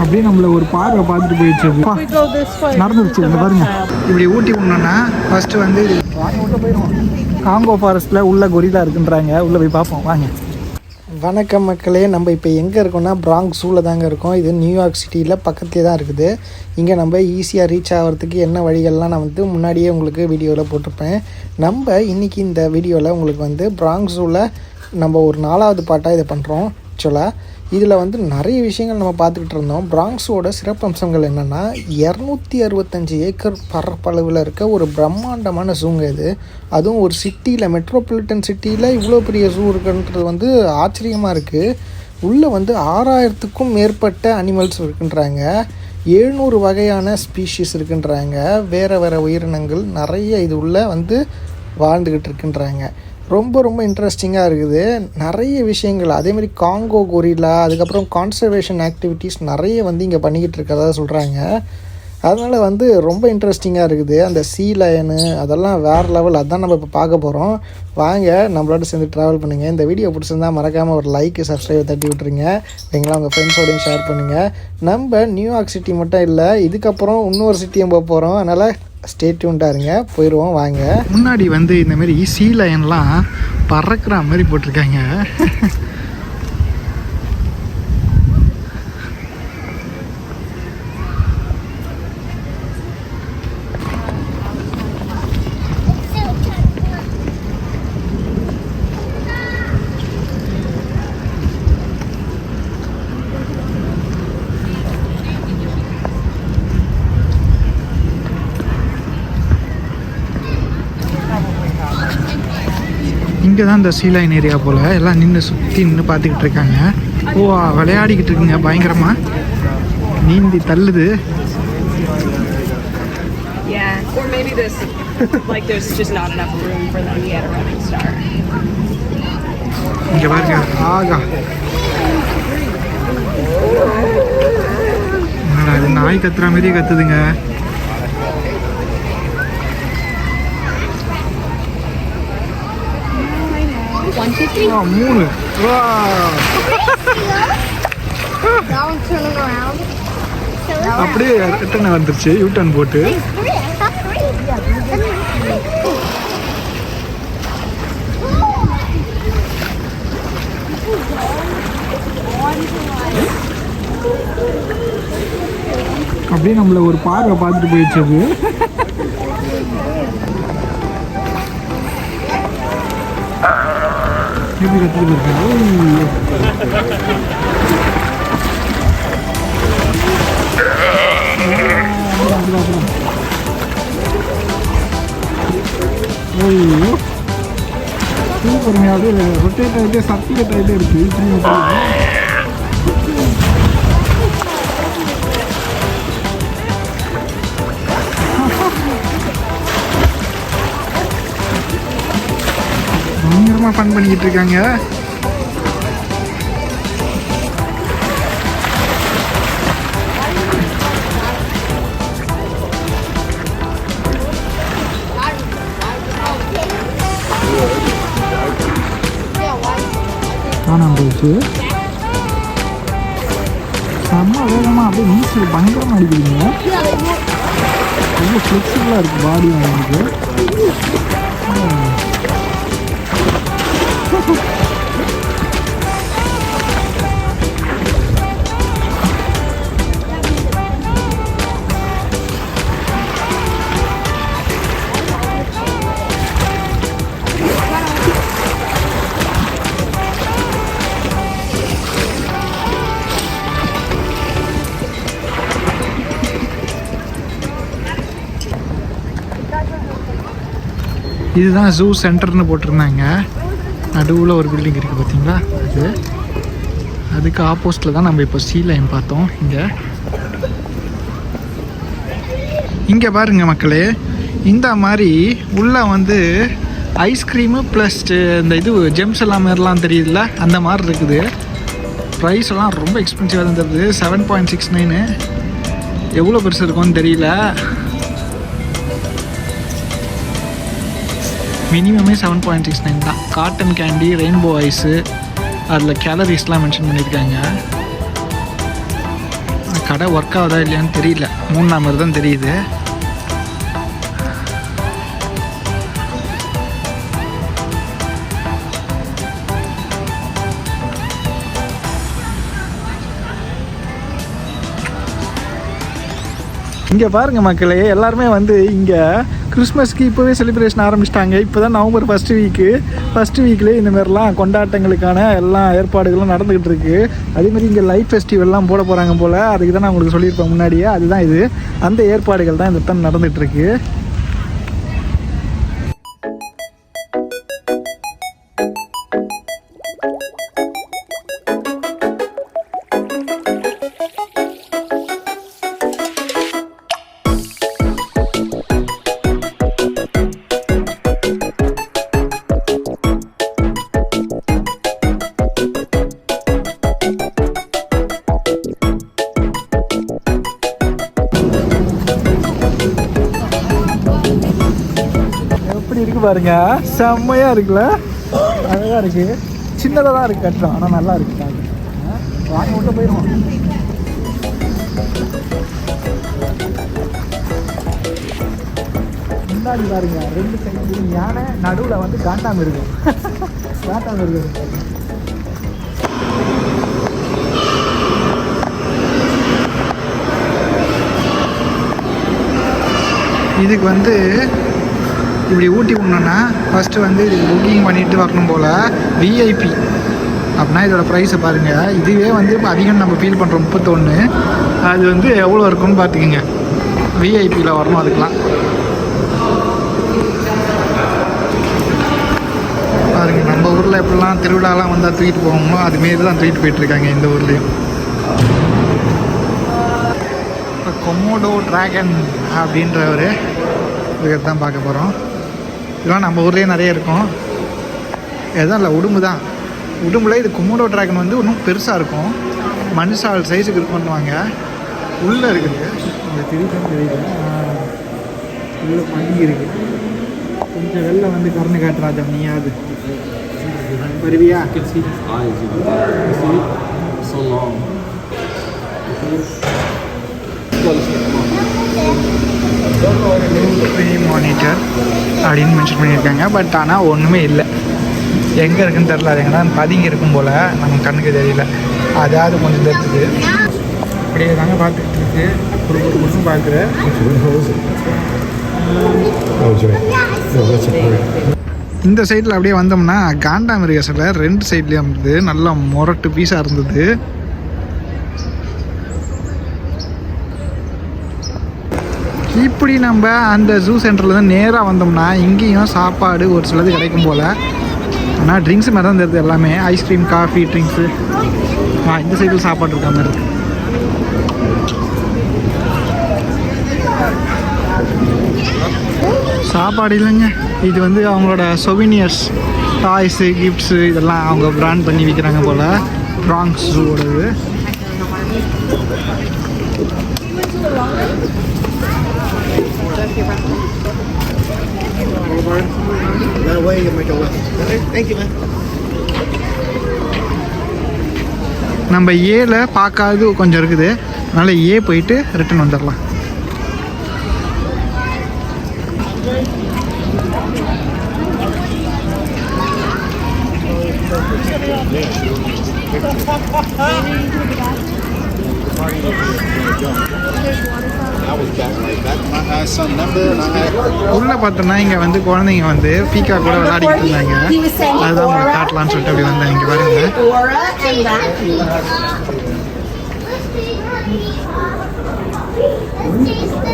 அப்படியே நம்மள ஒரு பார்வை பார்த்துட்டு போயிடுச்சு நடந்துருச்சு இந்த பாருங்க. இப்படி ஊட்டி விடணும்னா ஃபர்ஸ்ட் வந்து காங்கோ ஃபாரஸ்ட்டில் உள்ள கொரிலா இருக்குன்றாங்க. உள்ளே போய் பார்ப்போம். வாங்க. வணக்கம் மக்களே. நம்ம இப்போ எங்கே இருக்கோம்னா பிராங்க் ஜூவில் தாங்க இருக்கோம். இது நியூயார்க் சிட்டியில் பக்கத்துலேயே தான் இருக்குது. இங்கே நம்ம ஈஸியாக ரீச் ஆகிறதுக்கு என்ன வழிகள்லாம் நான் வந்து முன்னாடியே உங்களுக்கு வீடியோவில் போட்டிருப்பேன். நம்ம இன்றைக்கி இந்த வீடியோவில் உங்களுக்கு வந்து பிராங்க் ஜூவில் நம்ம ஒரு நாலாவது பாட்டாக இதை பண்ணுறோம் ஆக்சுவலாக இதில் வந்து நிறைய விஷயங்கள் நம்ம பார்த்துக்கிட்டு இருந்தோம். பிராங்ஸோட சிறப்பம்சங்கள் என்னென்னா இரநூத்தி அறுபத்தஞ்சு ஏக்கர் பரப்பளவில் இருக்க ஒரு பிரம்மாண்டமான ஜூங்க இது. அதுவும் ஒரு சிட்டியில் மெட்ரோபாலிட்டன் சிட்டியில் இவ்வளோ பெரிய ஜூ இருக்குன்றது வந்து ஆச்சரியமாக இருக்குது உள்ளே வந்து ஆறாயிரத்துக்கும் மேற்பட்ட அனிமல்ஸ் இருக்குன்றாங்க. எழுநூறு வகையான ஸ்பீஷீஸ் இருக்குன்றாங்க. வேறு வேறு உயிரினங்கள் நிறைய இது உள்ள வந்து வாழ்ந்துக்கிட்டு இருக்குன்றாங்க. ரொம்ப ரொம்ப இன்ட்ரெஸ்டிங்காக இருக்குது. நிறைய விஷயங்கள். அதேமாதிரி காங்கோ கொரிலா அதுக்கப்புறம் கான்சர்வேஷன் ஆக்டிவிட்டீஸ் நிறைய வந்து இங்கே பண்ணிக்கிட்டு இருக்கிறதா சொல்கிறாங்க அதனால் வந்து ரொம்ப இன்ட்ரெஸ்டிங்காக இருக்குது. அந்த சீ லயனு அதெல்லாம் வேறு லெவல் அதான் நம்ம இப்போ பார்க்க போகிறோம் வாங்க நம்மளோட சேர்ந்து ட்ராவல் பண்ணுங்கள் இந்த வீடியோ பிடிச்சிருந்தா மறக்காமல் ஒரு லைக் சப்ஸ்கிரைப் தட்டி விட்டுருங்க. நீங்களாம் உங்கள் ஃப்ரெண்ட்ஸோடையும் ஷேர் பண்ணுங்கள் நம்ம நியூயார்க் சிட்டி மட்டும் இல்லை இதுக்கப்புறம் இன்னொரு சிட்டியும் போக போகிறோம் அதனால் ஸ்டே டியூன்டாக இருங்க. போயிடுவோம் வாங்க. முன்னாடி வந்து இந்தமாரி சீ லயன்லாம் பறக்கிற மாதிரி போட்டிருக்காங்க. இங்கே தான் இந்த சீ லைன் ஏரியா போல் எல்லாம் நின்று சுற்றி நின்று பார்த்துக்கிட்டு இருக்காங்க. ஓ விளையாடிக்கிட்டு இருக்குங்க பயங்கரமாக நீந்தி தள்ளுது. Yeah, or maybe this, like there's just not enough room for them to get a running start. இங்கே பாருங்க ஆகா. இது நாய் கத்துற மாதிரியே கத்துதுங்க. ஆ, மூணு வா. That one's turning around. அப்படியே ரிட்டர்ன் வந்துருச்சு போட்டு thought three. Yeah. அப்படியே நம்மள ஒரு பார்வை பார்த்துட்டு போயிடுச்சு அது எப்படி கற்றுட்டு இருக்கேன் ஐயோ சூப்பருங்க அப்படியே ரொட்டேட் ஆகிட்டே சர்டிஃபிகேட் ஆகிட்டே இருக்கு பயங்கரமா ஃபன் பண்ணிக்கிட்டு இருக்காங்க. காணாம போயிடுச்சு. செம்ம வேகமாக அப்படியே நீச்சல் பயங்கரமாக அடிக்கிறீங்க. ரொம்ப ஃப்ளெக்சிபிளாக இருக்குது பாடி அவங்களுக்கு இதுதான் ஜூ சென்டர்னு போட்டிருந்தாங்க. நடுவில் ஒரு பில்டிங் இருக்குது பார்த்தீங்களா அது. அதுக்கு ஆப்போசிட்டில் தான் நம்ம இப்போ சீ லைன் பார்த்தோம். இங்கே. இங்கே பாருங்கள் மக்களே. இந்த மாதிரி உள்ளே வந்து ஐஸ்கிரீமு ப்ளஸ் uh, இந்த இது ஜெம்ஸ் எல்லாம் மாதிரிலாம் தெரியுதுல்ல? அந்த மாதிரி இருக்குது. ப்ரைஸ் எல்லாம் ரொம்ப எக்ஸ்பென்சிவாக தான் தருது செவன் பாயிண்ட் சிக்ஸ் நைனு எவ்வளோ பெருசு இருக்கும்னு தெரியல. மினிமமே செவன் பாயிண்ட் சிக்ஸ் நைன் தான். காட்டன் கேண்டி ரெயின்போ ஐஸு அதில் கேலரிஸ்லாம் மென்ஷன் பண்ணியிருக்காங்க. கடை ஒர்க் ஆகுதா இல்லையான்னு தெரியல. மூணு நம்பர் தான் தெரியுது. இங்கே பாருங்க மக்களே எல்லாருமே வந்து இங்கே கிறிஸ்மஸ்க்கு இப்போவே செலிப்ரேஷன் ஆரம்பிச்சிட்டாங்க. இப்போ தான் நவம்பர் ஃபஸ்ட்டு வீக்கு ஃபஸ்ட்டு வீக்லேயே இந்த மாதிரிலாம் கொண்டாட்டங்களுக்கான எல்லா ஏற்பாடுகளும் நடந்துக்கிட்டு இருக்கு. அதேமாதிரி இங்கே லைட் ஃபெஸ்டிவல்லாம் போட போகிறாங்க போல். அதுக்கு தான் நான் உங்களுக்கு சொல்லியிருப்பேன் முன்னாடியே. அதுதான் இது. அந்த ஏற்பாடுகள் தான் இந்த தான் நடந்துகிட்டு பாருங்க. செம்மையா இருக்குல்ல? அழகா இருக்கு. சின்னதாக தான் இருக்கு கட்டுறோம் ஆனால் நல்லா இருக்கு. வாங்க உள்ள போயிடுவோம். முன்னாடி பாருங்க ரெண்டு சைடு யானை நடுவில் வந்து காண்டாம இருக்கும் காண்டாம இருக்கும் இதுக்கு வந்து இப்படி ஊட்டி விடணுன்னா ஃபஸ்ட்டு வந்து இது புக்கிங் பண்ணிட்டு வரணும் போல் விஐபி அப்படின்னா இதோட ப்ரைஸை பாருங்கள் இதுவே வந்து இப்போ அதிகம் நம்ம ஃபீல் பண்ணுறோம் முப்பத்தொன்று அது வந்து எவ்வளோ இருக்கும்னு பார்த்துக்குங்க. விஐபியில் வரணும் அதுக்கெலாம் பாருங்க நம்ம ஊரில் எப்படிலாம் திருவிழாலாம் வந்தால் தூக்கிட்டு போவோமோ அதுமாரி தான் தூக்கிட்டு போயிட்டுருக்காங்க இந்த ஊர்லேயும். இப்போ கொமோடோ டிராகன் அப்படின்ற ஒரு இதுக்கு தான் பார்க்க போகிறோம் இதெல்லாம் நம்ம ஊர்லேயே நிறைய இருக்கும். எதுவும் இல்லை உடும்பு தான். உடும்புல இது கொமோடோ டிராகன் வந்து இன்னும் பெருசாக இருக்கும். மனுஷால் சைஸுக்கு இருக்குன்னுவாங்க உள்ளே இருக்குது. உங்களுக்கு தெரியுதுன்னு தெரியுது உள்ளே பனி இருக்குது கொஞ்சம் வெளில வந்து கறந்து காட்டுறாஜா நீயாவது வருவியா? So ஃப்ரீ ப்ரீ மானிட்டர் அப்படின்னு மென்ஷன் பண்ணியிருக்காங்க. பட் ஆனால் ஒன்றுமே இல்லை. எங்கே இருக்குன்னு தெரில அது எங்கன்னா பதுங்கி இருக்கும் போல். நம்ம கண்ணுக்கு தெரியல. அதாவது கொஞ்சம் தெரிஞ்சுது. அப்படியே தாங்க பார்த்துக்கிட்டு இருக்கு. ஒரு ஒரு பார்க்குறேன் இந்த சைடில் அப்படியே வந்தோம்னா காண்டாமிருக சிலை ரெண்டு சைட்லேயும் இருந்தது நல்லா முரட்டு பீஸாக இருந்தது. இப்படி நம்ம அந்த ஜூ சென்டர்லேருந்து நேராக வந்தோம்னா இங்கேயும் சாப்பாடு ஒரு சிலது கிடைக்கும் போல். ஆனால் ட்ரிங்க்ஸ் மாதிரி தான் தெரியுது எல்லாமே. ஐஸ்கிரீம் காஃபி ட்ரிங்க்ஸு ஆ இந்த சைடில் சாப்பாடு இருக்க மாதிரி சாப்பாடு இல்லைங்க. இது வந்து அவங்களோட சொவினியர்ஸ் டாய்ஸு கிஃப்ட்ஸு இதெல்லாம் அவங்க பிராண்ட் பண்ணி விற்கிறாங்க போல். ப்ராங்ஸ் ஜூவோடது நம்ம ஏல பார்க்காது கொஞ்சம் இருக்குது. அதனால் ஏ போயிட்டு ரிட்டன் வந்துடலாம் உள்ள பார்த்தோம்னா இங்கே வந்து குழந்தைங்க வந்து பீக்கா கூட விளையாடிக்கிட்டு இருந்தாங்க அதுதான் உங்களுக்கு காட்டலாம்னு சொல்லிட்டு அப்படி வந்தேன் இங்கே பாருங்க Aura and Matthew.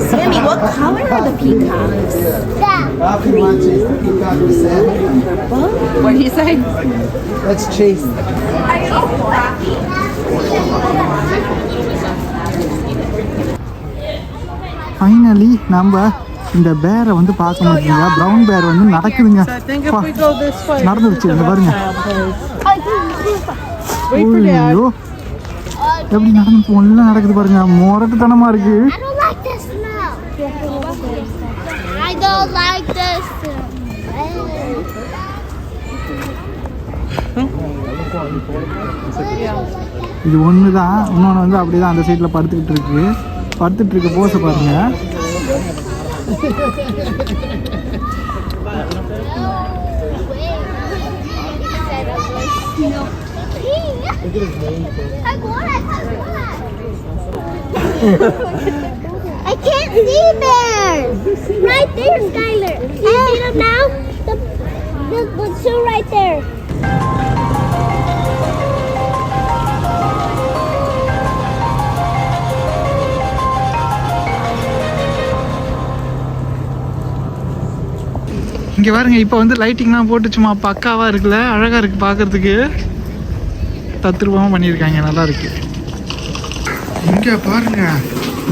Sammy, what color are the peacocks? What did he say? Let's chase Finally நம்ம இந்த பேரை வந்து பார்க்க முடியுங்க ப்ரௌன் பேர் வந்து நடக்குதுங்க. நடந்துருச்சு. இந்த பாருங்க. ஐயோ. எப்படி நடந்து ஒன்றும் நடக்குது பாருங்க. முரட்டுத்தனமா இருக்கு. I don't like this smell. I don't like this smell. இது ஒன்று தான் இன்னொன்று வந்து அப்படியே தான் அந்த சைடில் படுத்துக்கிட்டு இருக்கு. படுத்துட்டு இருக்க போஸை பாருங்க I can't see bears. Right there, Skylar. Can you see them now? The, the, the two right there. இங்கே பாருங்க இப்போ வந்து லைட்டிங்லாம் போட்டு சும்மா பக்காவாக இருக்குல்ல அழகாக இருக்குது பார்க்குறதுக்கு தத்ரூபமாக பண்ணியிருக்காங்க நல்லா இருக்கு. இங்கே பாருங்க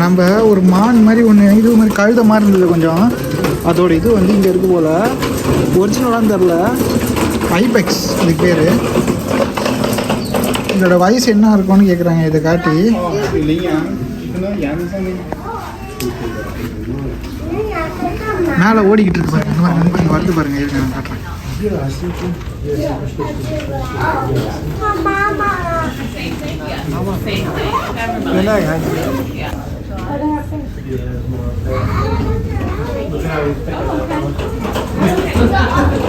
நம்ம ஒரு மான் மாதிரி ஒன்று இது மாதிரி கழுத மாதிரி இருந்தது கொஞ்சம். அதோட இது வந்து இங்கே இருக்கு போல். ஒரிஜினலாக தெரில ஐபெக்ஸ் இதுக்கு பேர். இதோட வயசு என்ன இருக்கும்னு கேட்குறாங்க இதை காட்டி. மேலே ஓடிக்கிட்டு இருக்கு பாருங்க அங்க பாருங்க, அங்க பாருங்க வருது பாருங்க இருங்க நான் காட்டுறேன் What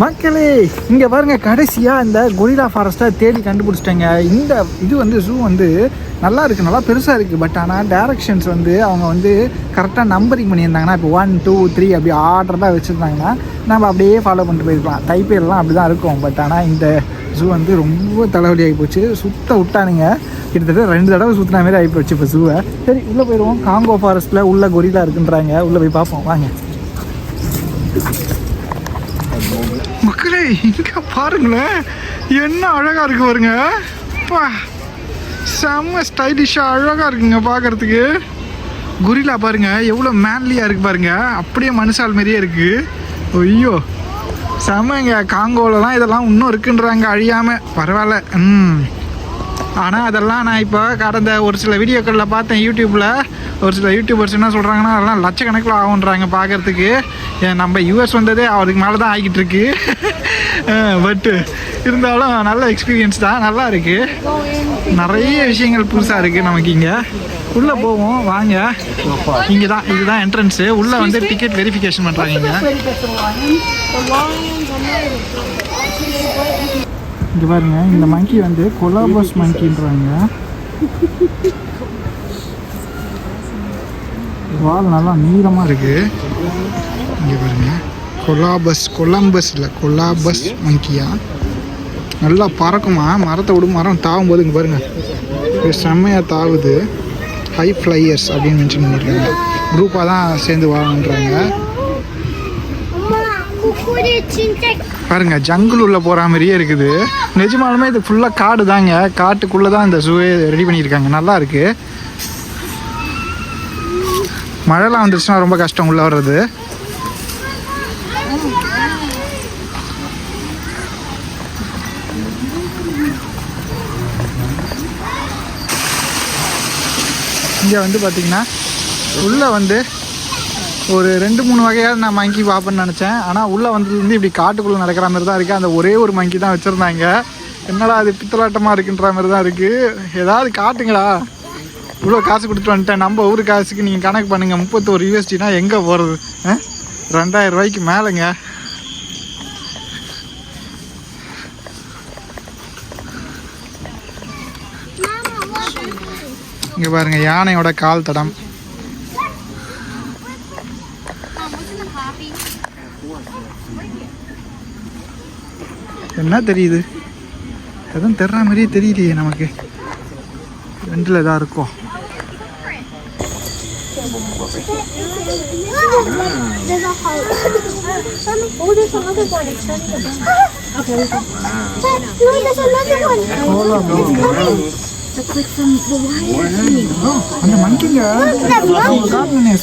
மக்களே இங்கே பாருங்கள் கடைசியாக இந்த கொரிலா ஃபாரஸ்ட்டை தேடி கண்டுபிடிச்சிட்டாங்க. இந்த இது வந்து ஜூ வந்து நல்லா இருக்குது நல்லா பெருசாக இருக்குது பட் ஆனால் டேரக்ஷன்ஸ் வந்து அவங்க வந்து கரெக்டாக நம்பரிங் பண்ணியிருந்தாங்கன்னா இப்போ ஒன் டூ த்ரீ அப்படி ஆர்டர் வச்சுருந்தாங்கன்னா நம்ம அப்படியே ஃபாலோ பண்ணிட்டு போயிருக்கலாம். தைப்பேர்லாம் அப்படி தான் இருக்கும். பட் ஆனால் இந்த ஜூ வந்து ரொம்ப தலைவலி போச்சு. சுத்த விட்டானுங்க. கிட்டத்தட்ட ரெண்டு தடவை சுற்றின மாதிரி ஆகி போச்சு இப்போ ஜூவை சரி உள்ளே போயிடுவோம் காங்கோ ஃபாரஸ்ட்டில் உள்ள கொரிலா இருக்குன்றாங்க. உள்ளே போய் பார்ப்போம். வாங்க. மக்களே இங்க பாருங்களேன். என்ன அழகா இருக்கு பாருங்க. செம்ம ஸ்டைலிஷாக அழகா இருக்குங்க பார்க்கறதுக்கு குரிலா பாருங்க எவ்வளோ மேன்லியாக இருக்கு பாருங்க. அப்படியே மனுஷால் மாதிரியே இருக்கு. ஐயோ செம்மங்க. காங்கோலலாம் இதெல்லாம் இன்னும் இருக்குன்றாங்க அழியாம. பரவாயில்ல. ம். ஆனால் அதெல்லாம் நான் இப்போ கடந்த ஒரு சில வீடியோக்களில் பார்த்தேன் யூடியூப்பில் ஒரு சில யூடியூபர்ஸ் என்ன சொல்கிறாங்கன்னா அதெல்லாம் லட்சக்கணக்கில் ஆகுன்றாங்க பார்க்கறதுக்கு ஏன் நம்ம யூஎஸ் வந்ததே அவருக்கு மேலே தான் ஆகிட்டு இருக்கு பட்டு இருந்தாலும் நல்ல எக்ஸ்பீரியன்ஸ் தான். நல்லா இருக்குது நிறைய விஷயங்கள் புதுசாக இருக்குது நமக்கு இங்கே. உள்ளே போவோம் வாங்க. இங்கே தான் இதுதான் என்ட்ரன்ஸு உள்ளே வந்து டிக்கெட் வெரிஃபிகேஷன் பண்ணுறாங்க இங்கே பாருங்க இந்த மங்கி வந்து கொலாபஸ் மங்கின்றாங்க வால் நல்லா நீளமாக இருக்கு. இங்கே பாருங்க கொலாபஸ் கொலம்பஸ் இல்லை கொலாபஸ் மங்கியா நல்லா பறக்குமா? மரத்தை விடும் மரம் தாவும் போது இங்கே பாருங்க இது செம்மையாக தாவுது. ஹை ஃப்ளையர்ஸ் அப்படின்னு மென்ஷன் பண்ணியிருக்காங்க குரூப்பாக தான் சேர்ந்து வாழன்றாங்க. பாருங்க ஜங்குள் உள்ள போகிற மாதிரியே இருக்குது. நிஜமாலுமே இது ஃபுல்லாக காடு தாங்க. காட்டுக்குள்ளே தான் இந்த ஜூவே ரெடி பண்ணியிருக்காங்க. நல்லா இருக்கு. மழைலாம் வந்துருச்சுன்னா ரொம்ப கஷ்டம் உள்ள வர்றது. இங்கே வந்து பார்த்தீங்கன்னா உள்ளே வந்து ஒரு ரெண்டு மூணு வகையாக நான் மங்கி பார்ப்பேன்னு நினச்சேன். ஆனால் உள்ளே வந்ததுலேருந்து இப்படி காட்டுக்குள்ளே நடக்கிற மாதிரி தான் இருக்குது அந்த ஒரே ஒரு மங்கி தான் வச்சுருந்தாங்க. என்னடா அது பித்தலாட்டமாக இருக்குன்ற மாதிரி தான் இருக்குது ஏதாவது காட்டுங்களா? இவ்வளோ காசு கொடுத்துட்டு வந்துட்டேன். நம்ம ஊர் காசுக்கு நீங்கள் கணக்கு பண்ணுங்கள் முப்பத்தோரு யூஎஸ்டினா எங்கே போகிறது ரெண்டாயிரம் ரூபாய்க்கு மேலேங்க. இங்கே பாருங்கள் யானையோட கால் தடம். என்ன தெரியுது எதுவும் தெரிற மாதிரியே தெரியலையே நமக்கு ரெண்டில் எதா இருக்கும். Oh. அந்த மங்கிங்க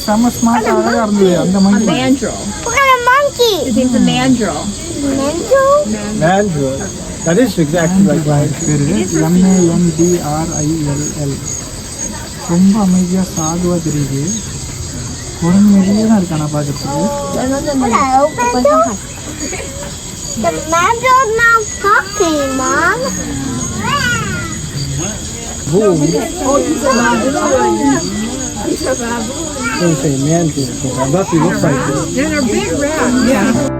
செம்ம ஸ்மார்ட் அழகா இருந்தது அந்த மங்கி Mandrill. Look at a monkey. His name's a mandrill. Mantle? Mandrill. That is exactly like mine. பேரு எம்ஏஎன்டிஆர்ஐஎல்எல் ரொம்ப அமைதியாக சாதுவாக தெரியுது குரங்கு மாதிரியே தான் இருக்கானா பார்க்கறதுக்கு Hello, Mantle. The mandrel's now talking, Mom. They say mandrill. That's what he looks like. And they're big rats. Yeah.